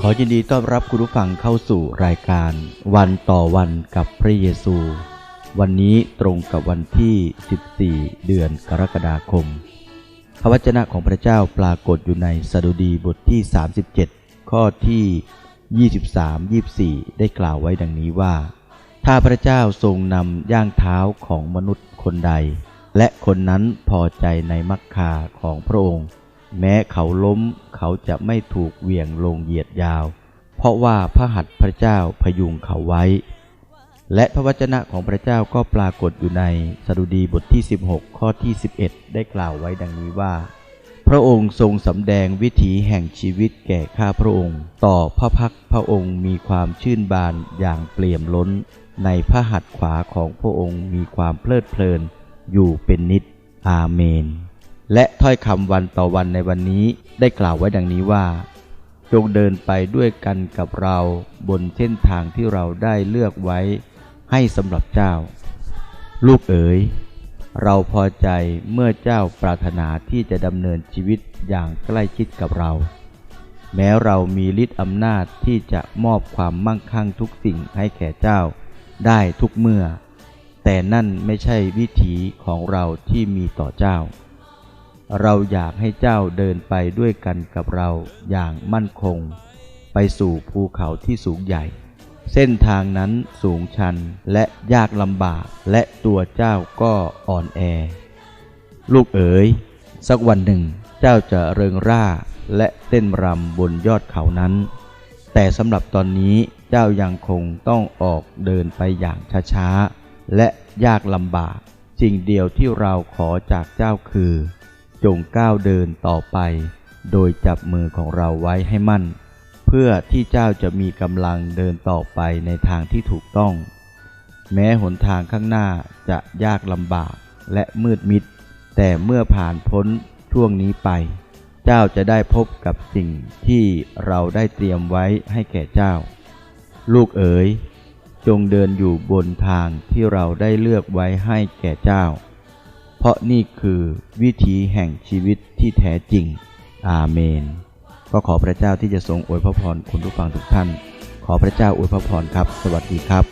ขอยินดีต้อนรับคุณผู้ฟังเข้าสู่รายการ วันต่อวันกับพระเยซู วันนี้ตรงกับวันที่ 14 เดือนกรกฎาคม พระวจนะของพระเจ้าปรากฏอยู่ในสดุดีบทที่ 37 ข้อที่ 23-24 ได้กล่าวไว้ดังนี้ว่า ถ้าพระเจ้าทรงนำย่างเท้าของมนุษย์คนใด และคนนั้นพอใจในมักคาของพระองค์ แม้เขาล้มเขาจะไม่ถูกเหวี่ยงลงเหยียดยาว เพราะว่าพระหัตถ์พระเจ้าพยุงเขาไว้ และพระวจนะของพระเจ้าก็ปรากฏอยู่ในสดุดีบทที่ 16 ข้อที่ 11 ได้กล่าวไว้ดังนี้ว่า พระองค์ทรงสำแดงวิถีแห่งชีวิตแก่ข้าพระองค์ ต่อพระพักพระองค์มีความชื่นบานอย่างเปี่ยมล้น ในพระหัตถ์ขวาของพระองค์มีความเพลิดเพลินอยู่เป็นนิดอาเมน และถ้อยคำวันต่อวันในวันนี้ได้กล่าวไว้ดังนี้ว่า จงเดินไปด้วยกันกับเราบนเส้นทางที่เราได้เลือกไว้ให้สำหรับเจ้า ลูกเอ๋ย เราพอใจเมื่อเจ้าปรารถนาที่จะดำเนินชีวิตอย่างใกล้ชิดกับเรา แม้เรามีฤทธิ์อำนาจที่จะมอบความมั่งคั่งทุกสิ่งให้แก่เจ้า ได้ทุกเมื่อ แต่นั่นไม่ใช่วิถีของเราที่มีต่อเจ้า เราอยากให้เจ้าเดินไปด้วยกันกับเราอย่างมั่นคง ไปสู่ภูเขาที่สูงใหญ่ เส้นทางนั้นสูงชันและยากลำบากและตัวเจ้าก็อ่อนแอ ลูกเอ๋ย สักวันหนึ่ง เจ้าจะเริงร่าและเต้นรำบนยอดเขานั้น แต่สำหรับตอนนี้เจ้ายังคงต้องออกเดินไปอย่างช้าๆและยากลำบากสิ่งเดียวที่เราขอจากเจ้าคือ จงก้าวเดินต่อไป โดยจับมือของเราไว้ให้มั่น เพื่อที่เจ้าจะมีกำลังเดินต่อไปในทางที่ถูกต้อง แม้หนทางข้างหน้าจะยากลำบากและมืดมิด แต่เมื่อผ่านพ้นช่วงนี้ไป เจ้าจะได้พบกับสิ่งที่เราได้เตรียมไว้ให้แก่เจ้า ลูกเอ๋ยจงเดินอยู่บนทางที่เราได้เลือกไว้ให้แก่เจ้า ราะนี่คือวิถีแห่งชีวิตที่แท้จริง อาเมน ก็ขอพระเจ้าที่จะทรงอวยพระพรคุณผู้ฟังทุกท่าน ขอพระเจ้าอวยพระพรครับ สวัสดีครับ